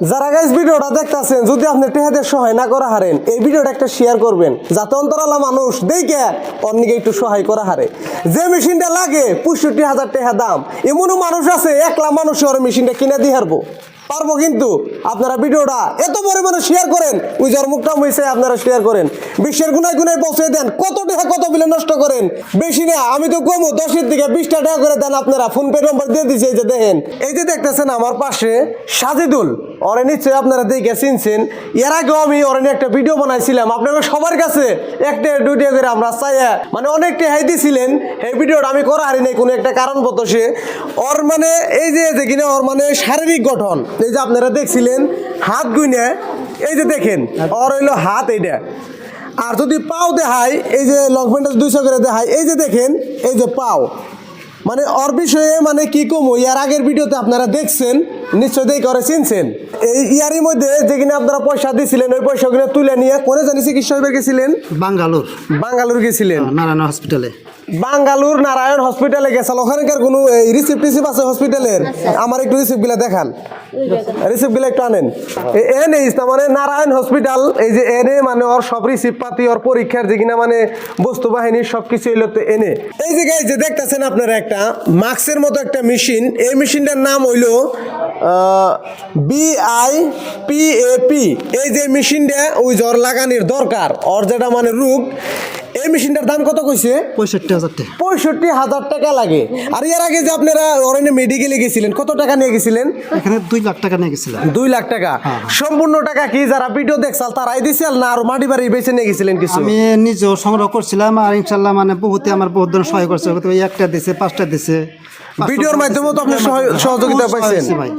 যারা গাইজ ভিডিওটা দেখতেছেন, যদি আপনি টেহাদের সহায় না করা হারেন, এই ভিডিওটা একটা শেয়ার করবেন। যাতে অন্তরালা মানুষ দেখে অন্যকে একটু সহায় করা হারে। যে মেশিনটা লাগে, পঁয়ষট্টি হাজার টেহা দাম। এমনও মানুষ আছে, একলা মানুষ ওর মেশিনটা কিনে দিয়ে হারবো। পারব কিন্তু আপনারা ভিডিওটা এত পরিমাণে শেয়ার করেন ওই জ্বর মুখটা হয়েছে আপনারা শেয়ার করেন। বিশ্বের গুনায় গুনায় পৌঁছে দেন, কত টাকা কত বিলে নষ্ট করেন, বেশি না, আমি তো কমো, দশের দিকে বিশটা টাকা করে দেন আপনারা ফোন পে নম্বর দিয়ে দিচ্ছে এই যে দেখেন। এই যে দেখতেছেন আমার পাশে সাজিদুল, ওরে নিশ্চয়ই আপনারা দেখে চিনছেন। এর আগেও আমি ওরে একটা ভিডিও বানাইছিলাম, আপনাদের সবার কাছে একটা, দুইটা করে আমরা চাইয়া মানে অনেকটা হাই দিছিলেন, এই ভিডিওটা আমি করা হারি নাই কোনো একটা কারণ সে। ওর মানে এই যে কিনা, ওর মানে শারীরিক গঠন। এই যে আপনারা দেখছিলেন হাত গুইনে এই যে দেখেন ওর হইল হাত এইটা আর যদি পাও দেখায় এই যে লং প্যান্ট দুইশো করে দেখায় এই যে দেখেন এই যে পাও। মানে ওর বিষয়ে মানে কি কমো ইয়ার আগের ভিডিওতে আপনারা দেখছেন নিশ্চয় দেখে করে চিনছেন। এই ইয়ারের মধ্যে যেখানে আপনারা পয়সা দিছিলেন ওই পয়সাগুলো তুলে নিয়ে কোনে জানি চিকিৎসা হইবে গেছিলেন? বাঙ্গালোর। বাঙ্গালোর গেছিলেন। নারায়ণ হসপিটালে বাঙ্গালোর নারায়ণ হসপিটালে গেছিল। ওখানকার কোনো রিসিপ্ট টিসিপ আছে হসপিটালের আমার একটু রিসিপ্টগুলা দেখান। রিসিপ্টগুলা একটু আনেন। এনে ইস না মানে নারায়ণ হসপিটাল এই যে এনে মানে ওর সব রিসিপ্ট পাতি ওর পরীক্ষার যে কিনা মানে বস্তু বাহিনী সব কিছু এলো তো এনে এই যে গাইজ যে দেখতেছেন আপনারা একটা মাস্কের মতো একটা মেশিন এই মেশিনটার নাম হইল বিআই পি এ পি এই যে মেশিনটা ওই জ্বর লাগানির দরকার ওর যেটা মানে রোগ এই মেশিনটার দাম কত কইছে? পঁয়ষট্টি হাজার টাকা। পঁয়ষট্টি হাজার টাকা লাগে। আর এর আগে যে আপনারা অরণ্য মেডিকেলে গেছিলেন কত টাকা নিয়ে গেছিলেন? এখানে দুই লাখ টাকা নিয়ে গেছিলেন দুই লাখ টাকা। সম্পূর্ণ টাকা কি যারা ভিডিও দেখছাল তারাই দিছিল না আর মাটি বাড়ি বেছে নিয়ে গেছিলেন কিছু? আমি নিজেও সংগ্রহ করছিলাম আর ইনশাল্লাহ মানে বহুতে আমার বহুত ধরনের সহায় করছে। একটা দিছে পাঁচটা দিছে। ভিডিওর মাধ্যমেও তো আপনি সহায়- সহযোগিতা পাইছেন। ভাই।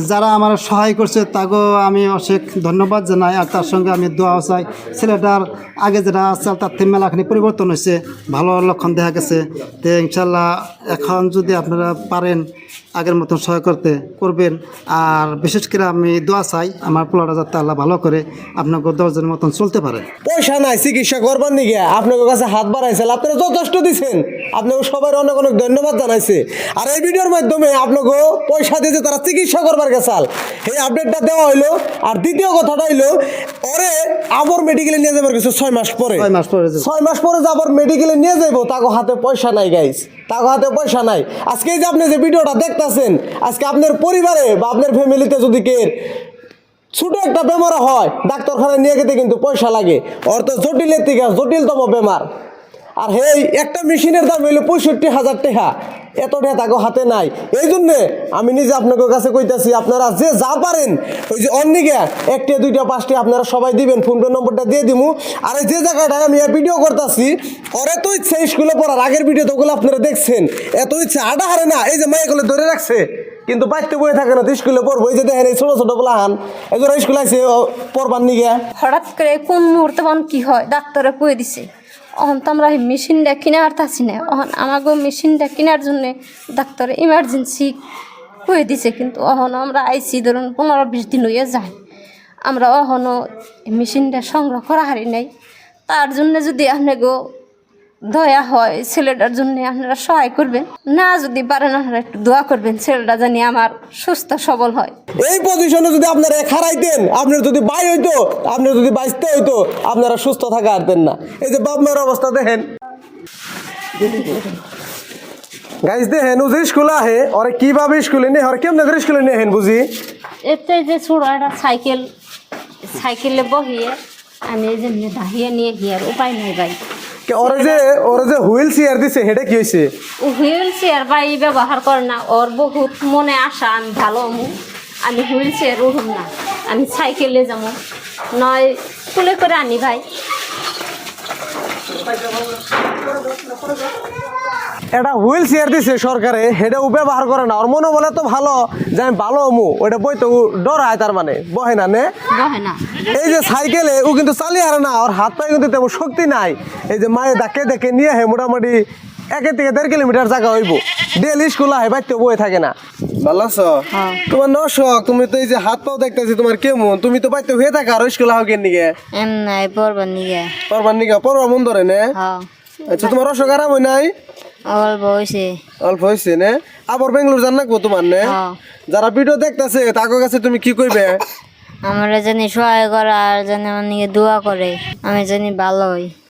যারা আমার সহায় করছে তাকেও আমি অশেষ ধন্যবাদ জানাই। আর তার সঙ্গে আমি দোয়া চাই। ছেলেটার আগে যেটা আছে তার থেকে মেলাখানি পরিবর্তন হয়েছে ভালো লক্ষণ দেখা গেছে। তো ইনশাল্লাহ এখন যদি আপনারা পারেন আগের মতন সহায় করতে করবেন। আর বিশেষ করে আমি দোয়া চাই আমার পোলাটা যাতে আল্লাহ ভালো করে আপনাকে দশজনের মতন চলতে পারে। পয়সা নাই চিকিৎসা করবার নিগে। আপনার কাছে হাত বাড়াইছে আপনারা যথেষ্ট দিচ্ছেন আপনাকে সবাই অনেক অনেক ধন্যবাদ জানাইছে। আর এই ভিডিওর মাধ্যমে আপনাকে পয়সা দিয়েছে তারা চিকিৎসা করবার গেছাল এই আপডেটটা দেওয়া হইল। আর দ্বিতীয় কথাটা হইল ওরে আবার মেডিকেলে নিয়ে যাবার কিছু ছয় মাস পরে। ছয় মাস পরে ছয় মাস পরে আবার মেডিকেলে নিয়ে যাইবো তাকে হাতে পয়সা নাই গাইস তাকে হাতে পয়সা নাই। আজকে যে আপনি যে ভিডিওটা দেখতাছেন আজকে আপনার পরিবারে বা আপনার ফ্যামিলিতে যদি কে ছোট একটা বেমার হয়, ডাক্তারখানায় নিয়ে গেতে কিন্তু পয়সা লাগে। অর্থ জটিলের থেকে জটিলতম বেমার। আর হেই, একটা মেশিনের দাম হইল পঁয়ষট্টি হাজার টাকা। এত টাকা তাকে হাতে নাই। এই জন্যে আমি নিজে আপনাদের কাছে কইতাছি, আপনারা যে যা পারেন, ওই যে অন্যকে একটা, দুইটা, পাঁচটা আপনারা সবাই দিবেন ফোনপে নম্বরটা দিয়ে দিমু। আর যে জায়গাটায় আমি ভিডিও করতেছি, ওর এত ইচ্ছা স্কুলে পড়ার, আগের ভিডিও তোগুলো আপনারা দেখছেন। এত ইচ্ছা আডা হারে না, এই যে মাইগুলো ধরে রাখছে, কিন্তু বাড়িতে বয়ে থাকে না তো স্কুলে পড়ব, এই যে দেখেন এই ছোটো ছোটো বলা হান এই স্কুল আছে পড়বার নিগে। হঠাৎ করে কোন মুহূর্তে কি হয়? ডাক্তারে কয়ে দিছে। অহন তো আমরা মেশিনটা কিনে আরতাছি না। অহন আমাকে মেশিনটা কেনার জন্য ডাক্তার ইমার্জেন্সি কয়ে দিছে, কিন্তু অহন আমরা আইসি ধরুন পনেরো বিশ দিন হয়ে যায়। আমরা অহনও মেশিনটা সংগ্রহ করা হারি নাই। তার জন্য যদি আপনাকে দয়া হয় ছেলেটার জন্য আপনারা সহায় করবেন। না যদি পারেন আপনারা একটু দোয়া করবেন ছেলেটা জানি আমার সুস্থ সবল হয়। এই পজিশনে যদি আপনারা খারাইতেন আপনার যদি বাই হইতো আপনার যদি বাঁচতে হইতো আপনারা সুস্থ থাকা পারতেন না। এই যে বাপ মায়ের অবস্থা দেখেন। গাইজ দেখেন ও যে স্কুল আহে ওরে কীভাবে স্কুলে নিয়ে ওরে কেমনে করে স্কুলে নিয়ে হেন বুঝি? এতে যে ছোট একটা সাইকেল সাইকেলে বহিয়ে আমি এই যে দাহিয়ে নিয়ে গিয়ে আর উপায় নেই ভাই। ওরে যে ওরে যে হুইল চেয়ার দিছে, হেডে কি হয়েছে হুইল চেয়ার ভাই ব্যবহার কর না, ওর বহুত মনে আশা, আমি ভালো হমু। আমি হুইল চেয়ার উঠুম না, আমি সাইকেলে যাব নয়, তুলে করে আনি ভাই। এটা হুইল চেয়ার দিছে সরকারে হেডে ও ব্যবহার করে না। ওর মনে বলে তো ভালো যে আমি ভালো হমু ওইটা বই তো ডরায় তার মানে। বহে না নে? এই যে সাইকেলে ও কিন্তু চালিয়ে হারে না ওর হাত পায়ে কিন্তু তেমন শক্তি নাই। এই যে মায়ে ডাকে দেখে নিয়ে হে মোটামুটি একের থেকে দেড় কিলোমিটার জায়গা হইব। ডেলি স্কুল আহে বাইতে বয়ে থাকে না। ভালো আছো? তোমার নশক তুমি তো এই যে হাত পাও দেখতেছি তোমার কেমন? তুমি তো বাইতে হয়ে থাকা আর স্কুল আহ কেন নিগে এম নাই পড়বার নিয়ে পরবার নিগে পরবার মন ধরে নে? হ্যাঁ। আচ্ছা তোমার অসুখ আরাম হয় নাই? অল্প হয়েছে অল্প হয়েছে নে? আবার বেঙ্গলোর যান নাকবো তোমার নে? হ্যাঁ। যারা ভিডিও দেখতেছে তাকে কাছে তুমি কি কইবে? আমরা জানি সহায় করা আর জানি আমার দোয়া করে। আমি জানি ভালো হই।